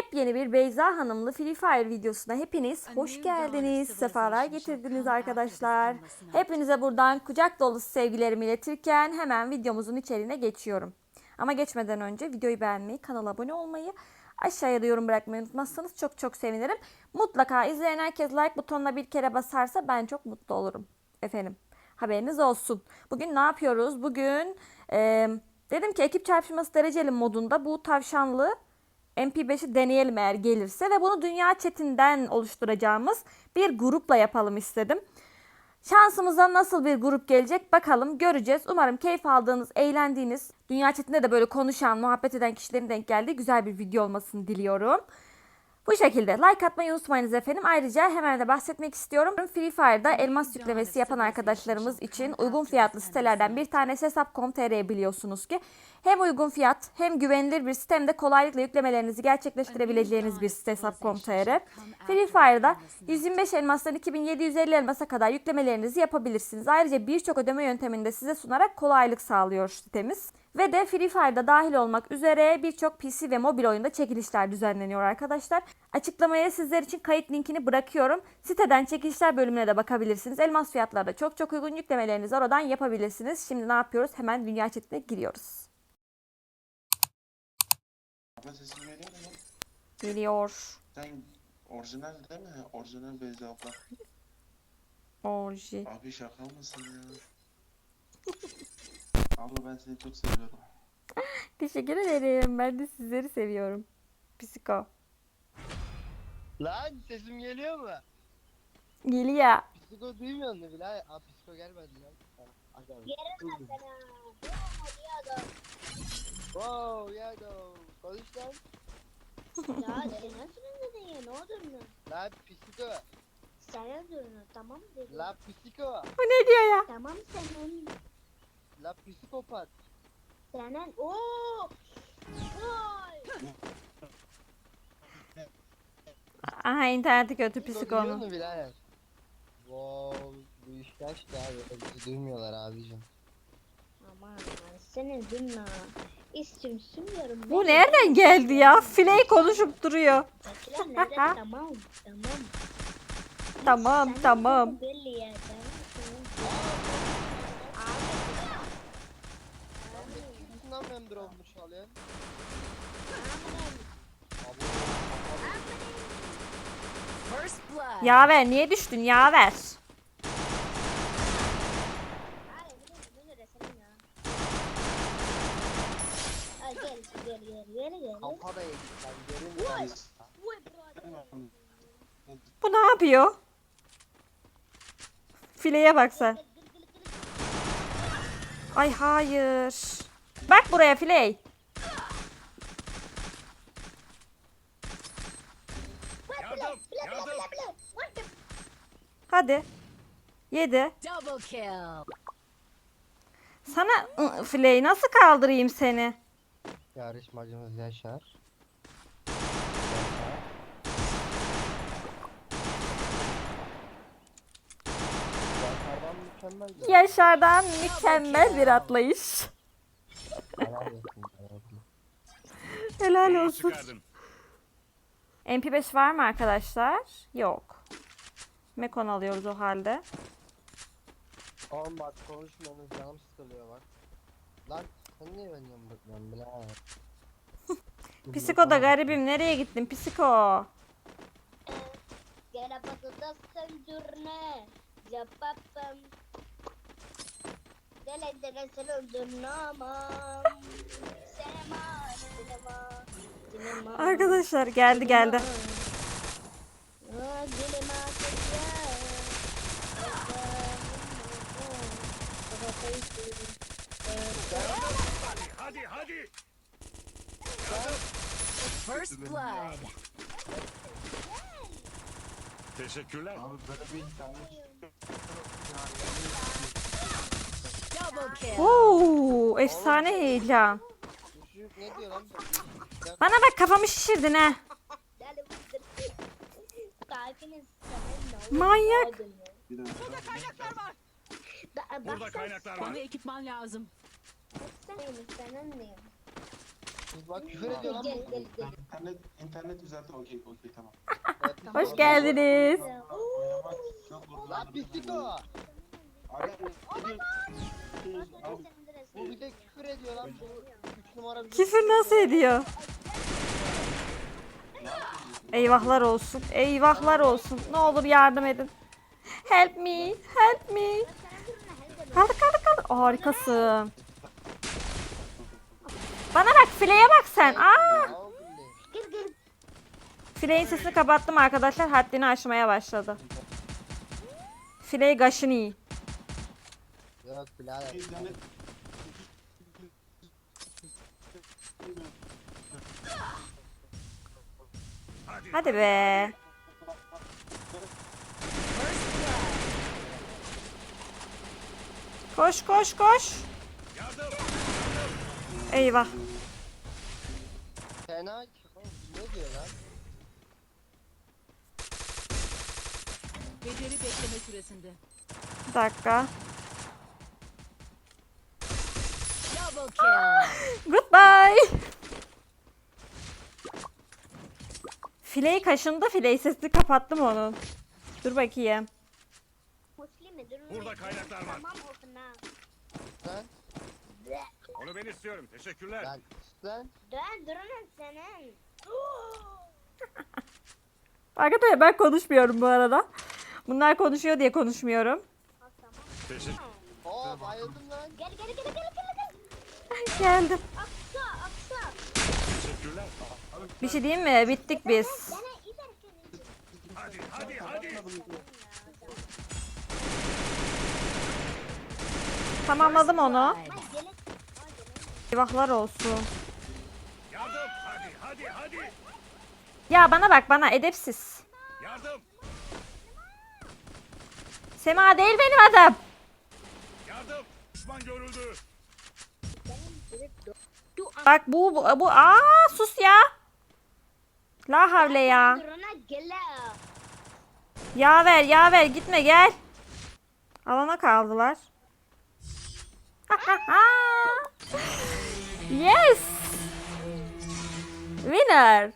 Yepyeni bir Beyza Hanımlı Free Fire videosuna hepiniz hoş geldiniz. Sefalar getirdiniz arkadaşlar. Hepinize buradan kucak dolusu sevgilerimi iletirken hemen videomuzun içeriğine geçiyorum. Ama geçmeden önce videoyu beğenmeyi, kanala abone olmayı, aşağıya da yorum bırakmayı unutmazsanız çok çok sevinirim. Mutlaka izleyen herkes like butonuna bir kere basarsa ben çok mutlu olurum. Efendim haberiniz olsun. Bugün ne yapıyoruz? Bugün e, dedim ki ekip çarpışması dereceli modunda bu tavşanlı MP5'i deneyelim eğer gelirse ve bunu dünya chatinden oluşturacağımız bir grupla yapalım istedim. Şansımıza nasıl bir grup gelecek bakalım göreceğiz. Umarım keyif aldığınız, eğlendiğiniz, dünya chatinde de böyle konuşan, muhabbet eden kişilerin denk geldiği güzel bir video olmasını diliyorum. Bu şekilde like atmayı unutmayınız efendim. Ayrıca hemen de bahsetmek istiyorum. Free Fire'da elmas yüklemesi yapan arkadaşlarımız için uygun fiyatlı sitelerden bir tanesi Hesap.com.tr biliyorsunuz ki. Hem uygun fiyat hem güvenilir bir sistemde kolaylıkla yüklemelerinizi gerçekleştirebileceğiniz bir site Hesap.com.tr. Free Fire'da 125 elmastan 2750 elmasa kadar yüklemelerinizi yapabilirsiniz. Ayrıca birçok ödeme yöntemini de size sunarak kolaylık sağlıyor sitemiz. Ve de Free Fire'da dahil olmak üzere birçok PC ve mobil oyunda çekilişler düzenleniyor arkadaşlar. Açıklamaya sizler için kayıt linkini bırakıyorum. Siteden çekilişler bölümüne de bakabilirsiniz. Elmas fiyatları da çok çok uygun yüklemelerinizi oradan yapabilirsiniz. Şimdi ne yapıyoruz? Hemen dünya chatine giriyoruz. Abla sesin geliyor mu? Geliyor. Sen orijinal değil mi? Orijinal Beyza abla. Orji. Abi şaka mısın ya? abla ben seni çok seviyorum. Teşekkür ederim. Ben de sizleri seviyorum. Psiko. Lan sesim geliyor mu? Geliyor. Psiko duymuyor musun bile? Aa psiko gelmedi lan. Yarın dur. sana. Ya da Wow do. Konuş lan. ya senin sürümde değil ne olur mu? Lan psiko. Senin sürümde tamam dedi. Lan psiko. Bu ne diyor ya? Tamam senin. Lan psikopat. Senin. Oo. Vay. Aha interneti kötü musun birader? Wow bu iş kaçtı abi. Bizi duymuyorlar abicim. Aman senin dinle. İstim sürüyorum. Bu nereden geldi ya? Filey konuşup duruyor. Tamam. Tamam. Tamam tamam. olmuş? First blood. Yaver niye düştün yaver? Hayır, bu ne- bu ne senin ya? Ay, Gel gel gel gel gel. Kafa da yedik lan. Görün lan. Vay brother. Bu ne yapıyor? Fileye bak sen. Ay hayır. Bak buraya Filey. Hadi. Yedi. Sana Filey nasıl kaldırayım seni? Yarışmacımız Yaşar. Yaşar'dan mükemmel Yaşar'dan mükemmel bir atlayış. helal olsun yavrum. Helal olsun. Çıkardın. MP5 var mı arkadaşlar? Yok. Mekon alıyoruz o halde. Oğlum bak konuşmuyorsunuz canım sıkılıyor bak. Lan sen niye beni yumrukluyorsun birader? Psiko da garibim. Nereye gittin Psiko? Gel patata söndürme. Yapapam. Dele dele söndürmem. Sinema, sinema, sinema. Arkadaşlar geldi geldi. Aa, atacağım. Hadi hadi. First blood. Teşekkürler. Abi böyle bir internet Oo, efsane heyecan. Ne diyor lan? Bana bak kafamı şişirdin ha. Manyak. oldu? bir de Da- Burada kaynaklar Bana var. ekipman lazım. bak küfür ediyor lan Gel bu. gel gel. İnternet, internet düzeltti. Okey, okey tamam. Evet, Hoş geldiniz. Lan pislik o. Bu bir de küfür ediyor lan bu. 3 numara bir Küfür nasıl ediyor? Eyvahlar olsun. Eyvahlar olsun. Ne olur yardım edin. Help me. Help me. Kaldı kaldı kaldı. Harikasın. Bana bak fileye bak sen. Aa! Fileyin sesini kapattım arkadaşlar. Haddini aşmaya başladı. Filey gaşını. Yok birader. Hadi. Be. Koş koş koş. Yardım. Eyvah. Fena ne diyor lan? Beceri bekleme süresinde. Bir dakika. Goodbye. Fileyi kaşındı. Fileyi sesini kapattım onun. Dur bakayım. Burada kaynaklar var. Tamam olsun ha. Sen? Onu ben istiyorum. Teşekkürler. Lan sen? Dön durun senin. Arkadaşlar ben konuşmuyorum bu arada. Bunlar konuşuyor diye konuşmuyorum. Teşekkür. Oo bayıldım lan. Gel gel gel gel gel Teşekkürler. Bir şey diyeyim mi? Bittik biz. Bana ilerken. Hadi hadi hadi. Tamamladım onu. Eyvahlar olsun. Yardım. Hadi hadi hadi. Ya bana bak bana edepsiz. Yardım. Sema değil benim adım. Bak bu bu, bu aa sus ya. La havle ya. Ya ver ya ver gitme gel. Alana kaldılar. yes. Winner.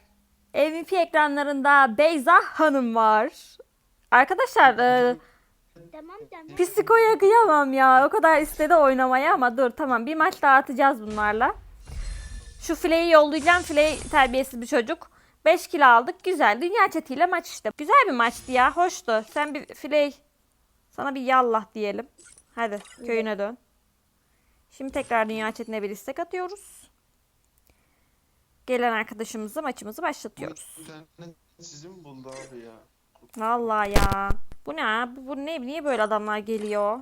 MVP ekranlarında Beyza Hanım var. Arkadaşlar e, Tamam. Psiko'ya kıyamam ya. O kadar istedi oynamaya ama dur tamam bir maç daha atacağız bunlarla. Şu fileyi yollayacağım. Filey terbiyesiz bir çocuk. 5 kilo aldık. Güzel. Dünya çetiyle maç işte. Güzel bir maçtı ya. Hoştu. Sen bir filey sana bir yallah diyelim. Hadi köyüne dön. Şimdi tekrar dünya chatine bir istek atıyoruz. Gelen arkadaşımızı maçımızı başlatıyoruz. internet sizi mi buldu abi ya? Vallahi ya. Bu ne? Bu, bu ne? Niye böyle adamlar geliyor?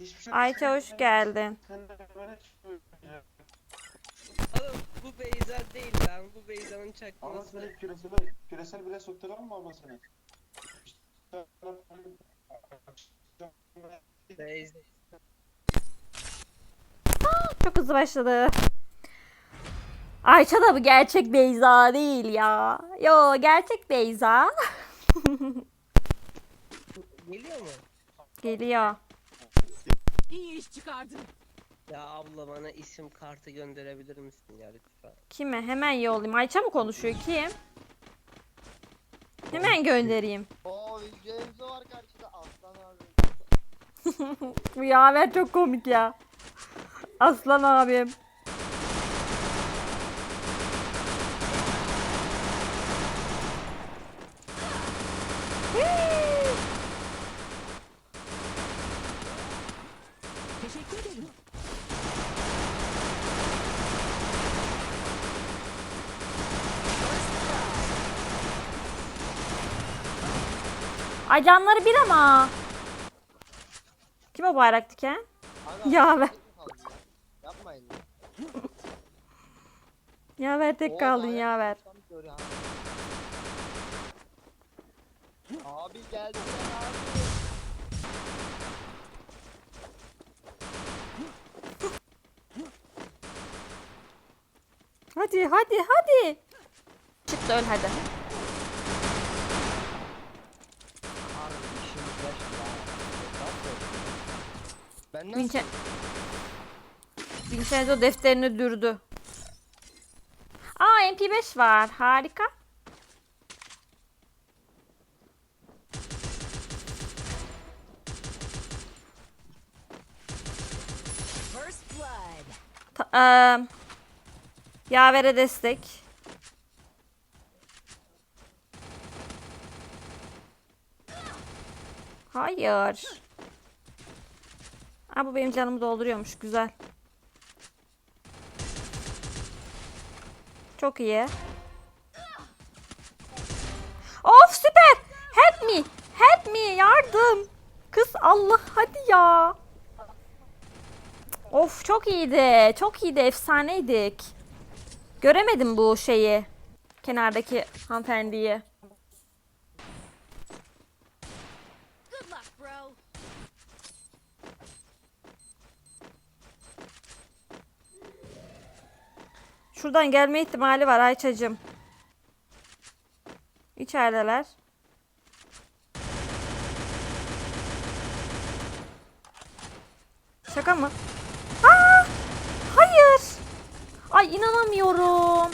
Hiçbir şey Ayça hoş geldin. Sen de. Oğlum bu Beyza değil lan. Bu Beyza'nın Ama çakması. seni küresel, küresel bile soktular mı ama seni? Beyza. Çok hızlı başladı. Ayça da bu gerçek Beyza değil ya. Yo gerçek Beyza. Geliyor mu? Geliyor. İyi iş çıkardın. Ya abla bana isim kartı gönderebilir misin ya lütfen? Kime? Hemen yollayayım. Ayça mı konuşuyor? Kim? Hemen göndereyim. Oo James var karşıda aslan abi. Bu yaver çok komik ya. Aslan abim. Teşekkür ederim. Ay canları bir ama. Kim o bayrak diken? Abi, ya. Yapmayın. lan. Yaver tek Oo, kaldın görüyor ha. Abi geldi abi. Hadi hadi hadi. Çıktı öl hadi. Nasıl? Vinçe... Vincenzo defterini dürdü. Aa MP5 var. Harika. First blood. Ta- eee, Yavere destek. Hayır. Aa, bu benim canımı dolduruyormuş. Güzel. Çok iyi. Of süper. Help me. Help me. Yardım. Kız Allah hadi ya. Of çok iyiydi. Çok iyiydi. Efsaneydik. Göremedim bu şeyi. Kenardaki hanımefendiyi. Şuradan gelme ihtimali var Ayça'cığım. İçerideler. Şaka mı? Aa! Hayır. Ay inanamıyorum.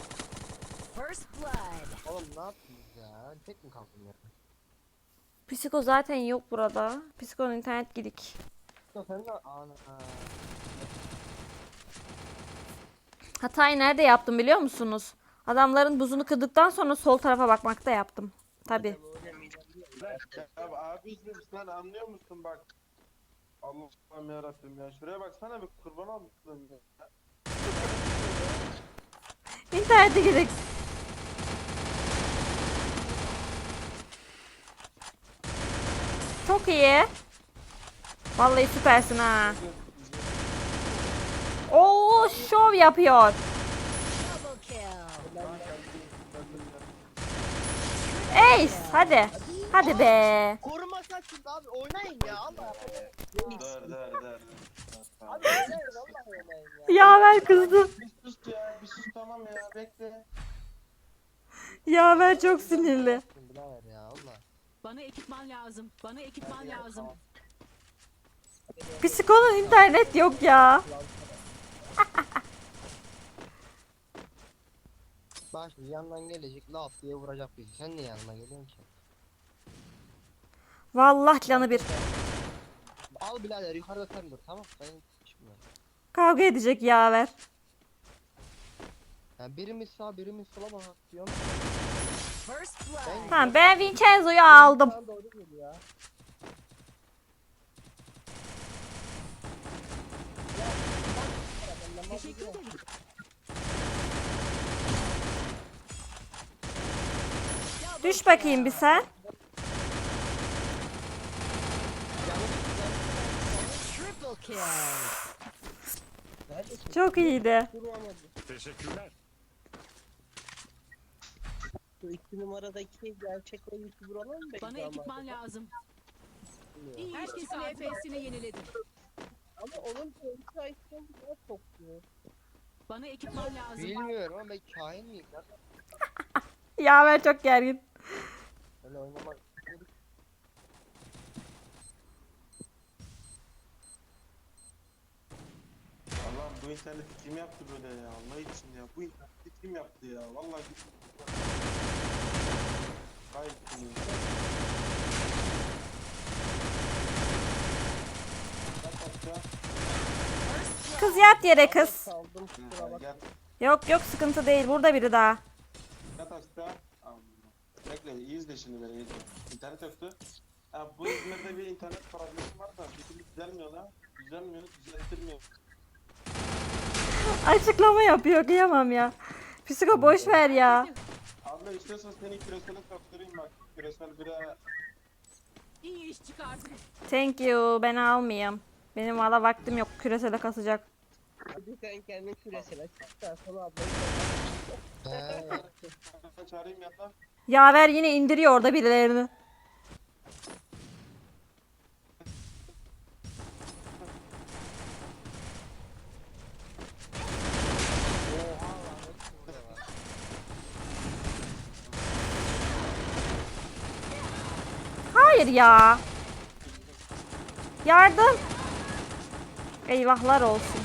Oğlum ne yaptınız ya? Tek mi kaldım ya? Psiko zaten yok burada. Psiko'nun internet gidik. Sen de ana. Hatayı nerede yaptım biliyor musunuz? Adamların buzunu kırdıktan sonra sol tarafa bakmakta yaptım. Tabi. Ya abicim sen anlıyor musun bak. Allah'ım yarabbim ya. Şuraya baksana bir kurban olmuşsun ya. İnternete gidik. Çok iyi. Vallahi süpersin ha. Oo şov yapıyor. Ace hadi. Hadi be. Korumasaksınız abi oynayın ya Allah. Dur dur dur. Abi oynayın Allah oynayın ya. Yaver kızdı. Bir sus ya. Bir sus tamam ya. Bekle. Yaver çok sinirli. Ya. Bana ekipman lazım. Bana ekipman lazım. Psikonun internet yok ya. Bak şimdi yandan gelecek laf diye vuracak bizi. Sen niye yanına geliyorsun ki? Vallahi canı bir. Al birader yukarıda sen dur tamam ben çıkmıyorum. Kavga edecek yaver. Yani birimiz sağ birimiz sola bak diyorum. Tamam ben Vincenzo'yu aldım. Sen doğru geliyor ya. Teşekkür ederim. Düş bakayım bir sen. Çok iyiydi. Teşekkürler. Şu iki numaradaki gerçekten YouTuber olan mı? Bana ekipman lazım. Herkesin EP'sini yeniledim. Ama onun polisi iPhone biraz topluyor. Bana ekipman lazım. Bilmiyorum ama ben kahin miyim lan? Yaver çok gergin. Öyle oynamak. Allah'ım bu interneti kim yaptı böyle ya? Allah için ya. Bu interneti kim yaptı ya? Vallahi Hayır. Bak aşağı. Kız yat yere kız. Saldım kusura Ha, bak. Gel. Yok yok sıkıntı değil. Burada biri daha. Yat aşağı. Bekle iyi izle şimdi beni iyi izle. İnternet yoktu. Ha, bu İzmir'de bir internet problemi var da bir türlü düzelmiyor lan. Düzelmiyor, düzelttirmiyor. Açıklama yapıyor. Kıyamam ya. Psiko boş ver ya. Abla istiyorsan seni küresele sokturayım bak. Küresel bire İyi iş çıkardın. Thank you. Ben almayayım. Benim valla vaktim yok. Küresele kasacak. Hadi sen kendin küresine çıksan sonra ablayı çağırayım yandan. Yaver yine indiriyor orada birilerini. Hayır ya. Yardım. Eyvahlar olsun.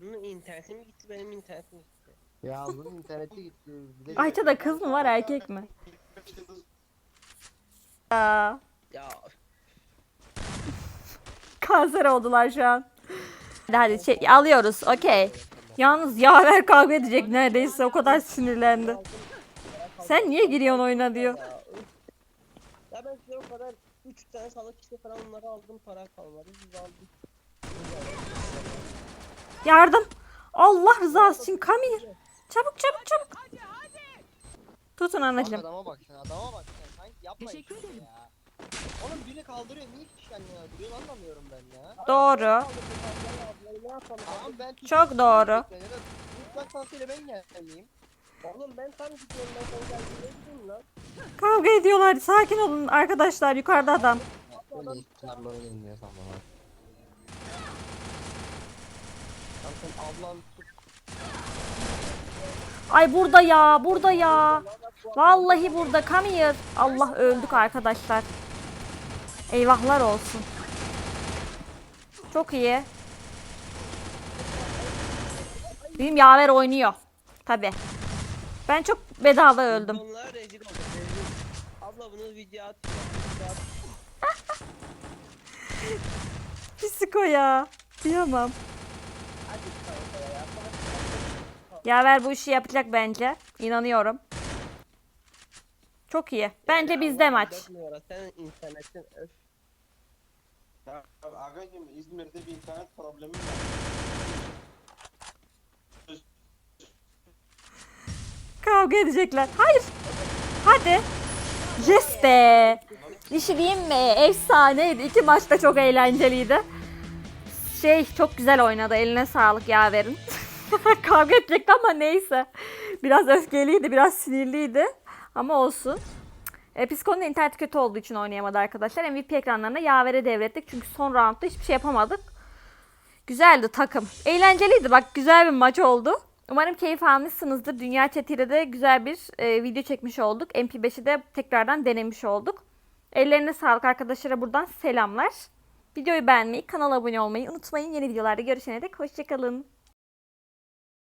Bunun internet hepsi benim internetim işte. Ya bunun interneti gitti. Bir de Ayça'da kız mı var erkek mi? Aa, Ya kanser oldular şu an. Hadi hadi şey, alıyoruz okey. Yalnız yaver kavga edecek neredeyse o kadar sinirlendi. Sen niye giriyorsun oyuna diyor. ya, ben size o kadar 3 tane salak işte falan onları aldım para kalmadı. Biz aldık. Yardım. Allah rızası için Kamil. Çabuk çabuk çabuk. Tutun anacığım. adama bak sen adama bak sen. Sanki yapma Teşekkür işte ederim. ya. Oğlum biri kaldırıyor niye kişi kendini öldürüyor anlamıyorum ben ya. Doğru. Tamam ben Çok doğru. Lütfen sansıyla ben gelmeyeyim. Oğlum ben tam gidiyorum ben sana geldiğinde gideyim lan. Kavga ediyorlar. Sakin olun arkadaşlar. Yukarıda adam. Böyle sanma var. Lan sen ablan tut. Ay burada ya. Burada ya. Vallahi burada. Come here. Allah öldük arkadaşlar. Eyvahlar olsun. Çok iyi. Benim yaver oynuyor. Tabi. Ben çok bedava öldüm. Abla bunu video at. Video at. Psiko ya. Kıyamam. Yaver bu işi yapacak bence. İnanıyorum. Çok iyi. Bence bizde maç. İnternetin. Ya agacım İzmir'de bir internet problemi var. Kavga edecekler. Hayır. Hadi. Yes be. Bir şey diyeyim mi? Efsaneydi. İki maç da çok eğlenceliydi. Şey çok güzel oynadı. Eline sağlık yaverin. Kavga edecekti ama neyse. Biraz öfkeliydi, biraz sinirliydi. Ama olsun. E, Psiko'nun internet kötü olduğu için oynayamadı arkadaşlar. MVP ekranlarına yavere devrettik. Çünkü son roundda hiçbir şey yapamadık. Güzeldi takım. Eğlenceliydi. Bak güzel bir maç oldu. Umarım keyif almışsınızdır. Dünya chat'iyle de güzel bir e, video çekmiş olduk. MP5'i de tekrardan denemiş olduk. Ellerine sağlık arkadaşlara buradan selamlar. Videoyu beğenmeyi, kanala abone olmayı unutmayın. Yeni videolarda görüşene dek hoşçakalın.